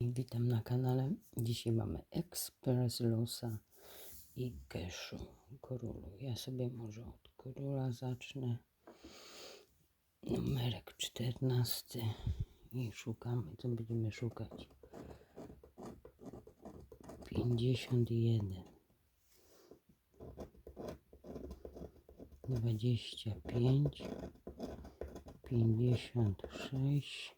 Witam na kanale. Dzisiaj mamy Express Losa i Keszu Korulu. Ja sobie może od Korula zacznę. Numerek 14 i szukamy. Co będziemy szukać? 51 25 56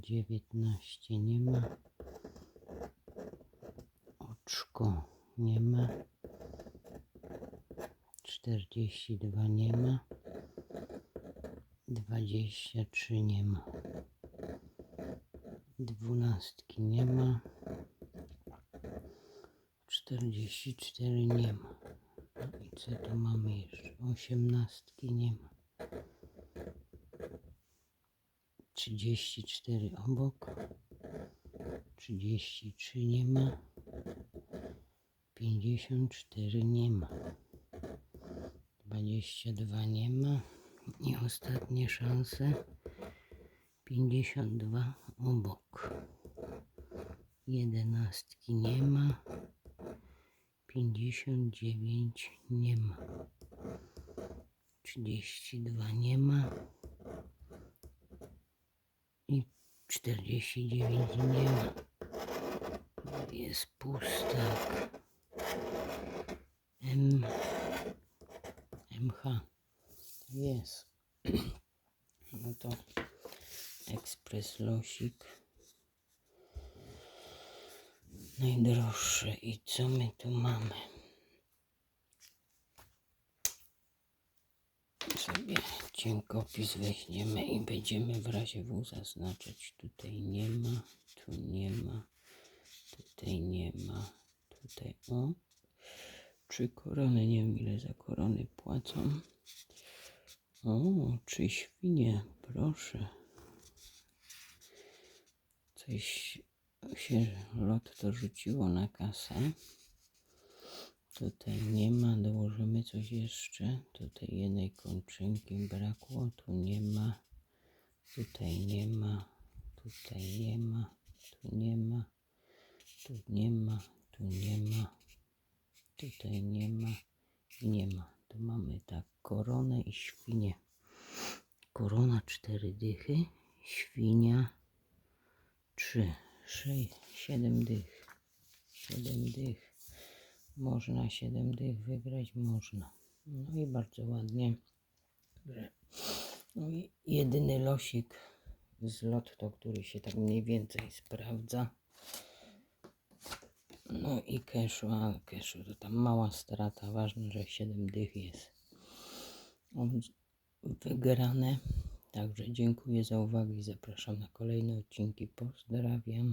19 nie ma. Oczko nie ma. 42 nie ma. 23 nie ma. Dwunastki nie ma. 44 nie ma. No i co tu mamy jeszcze? Osiemnastki nie ma. 34 obok, 33 nie ma, 54 nie ma, 22 nie ma i ostatnie szanse 52 obok, 11 nie ma, 59 nie ma, 32 nie ma. i 49 nie ma. Jest pustak. M. MH. Jest. No to ekspres losik. Najdroższy. I co my tu mamy? Sobie cienkopis weźmiemy i będziemy w razie W zaznaczać. Tutaj nie ma, tu nie ma, tutaj nie ma, tutaj o. Trzy korony, nie wiem ile za korony płacą. O, trzy świnie, proszę. Coś się lotto rzuciło na kasę. Tutaj nie ma, dołożymy coś jeszcze. Tutaj jednej kończynki brakło, tu nie ma. Tutaj nie ma, tutaj nie ma, tu nie ma, tu nie ma, tu nie ma, tutaj nie ma i nie ma. Tu mamy tak koronę i świnię. Korona cztery dychy, świnia trzy, sześć, siedem dych, siedem dych. Można 7 dych wygrać, można. No i bardzo ładnie. No jedyny losik z lotto, który się tak mniej więcej sprawdza. No i cashu, a to tam mała strata, ważne, że 7 dych jest wygrane. Także dziękuję za uwagę i zapraszam na kolejne odcinki. Pozdrawiam.